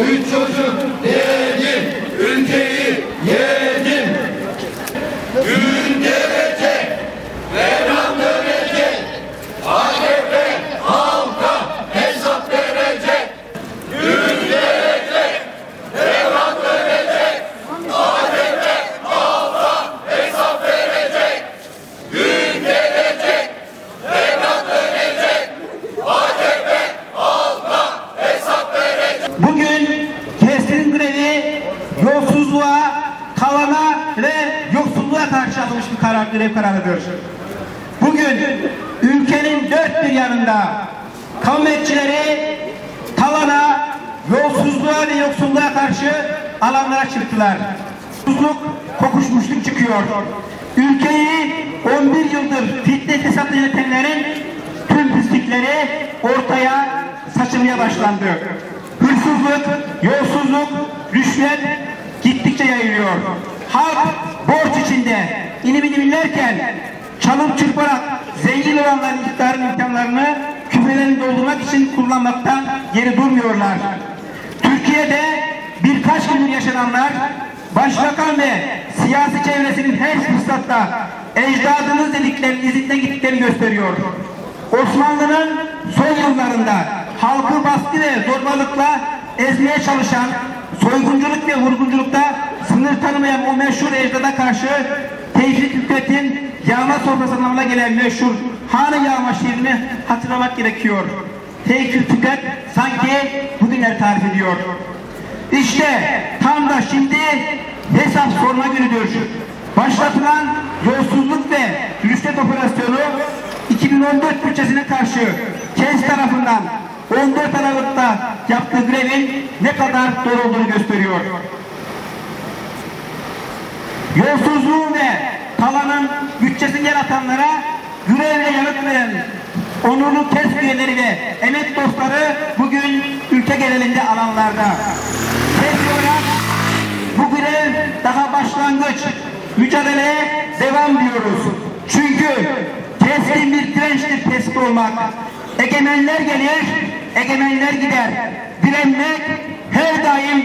üç çocuk dedim, ülkeyi yedim. Gün gelecek, devran dönecek, AKP halka hesap verecek. Gün gelecek, devran dönecek, AKP halka hesap verecek. Gün gelecek, devran dönecek, AKP halka hesap verecek. Bugün alınmış bir karar, grev kararıdır. Bugün ülkenin dört bir yanında kamu emekçileri talana, yolsuzluğa ve yoksulluğa karşı alanlara çıktılar. Yolsuzluk, kokuşmuşluk çıkıyor. Ülkeyi 11 yıldır fitne fesatla yönetenlerin tüm pislikleri ortaya saçılmaya başlandı. Hırsızlık, yolsuzluk, rüşvet gittikçe yayılıyor. Halk borç içinde inim inlerken çalıp çırparak zengin olanların iktidarın imkanlarını küfelerini doldurmak için kullanmaktan geri durmuyorlar. Türkiye'de birkaç gündür yaşananlar başbakan ve siyasi çevresinin her fırsatta ecdadımız dediklerinin izinden gittiklerini gösteriyor. Osmanlı'nın son yıllarında halkı baskı ve zorbalıkla ezmeye çalışan soygunculuk ve vurgunculukta sınır tanımayan o meşhur ecdada karşı Tevfik Hükmet'in yağma sofrası anlamına gelen meşhur Hanı Yağma şiirini hatırlamak gerekiyor. Tevfik Hükmet sanki bugünler tarif ediyor. İşte tam da şimdi hesap sorma günüdür. Başlatılan yolsuzluk ve rüşvet operasyonu 2014 bütçesine karşı KES tarafından 14 Aralık'ta yaptığı grevin ne kadar doğru olduğunu gösteriyor. Yolsuzluğu ve talanın bütçesini yaratanlara grevle yanıt veren onurlu üyeleri ve emek dostları bugün ülke genelinde alanlarda. KES olarak bu grev daha başlangıç. Mücadeleye devam diyoruz. Çünkü keskin bir dirençtir tespit olmak. Egemenler gelir, egemenler gider. Direnmek her daim.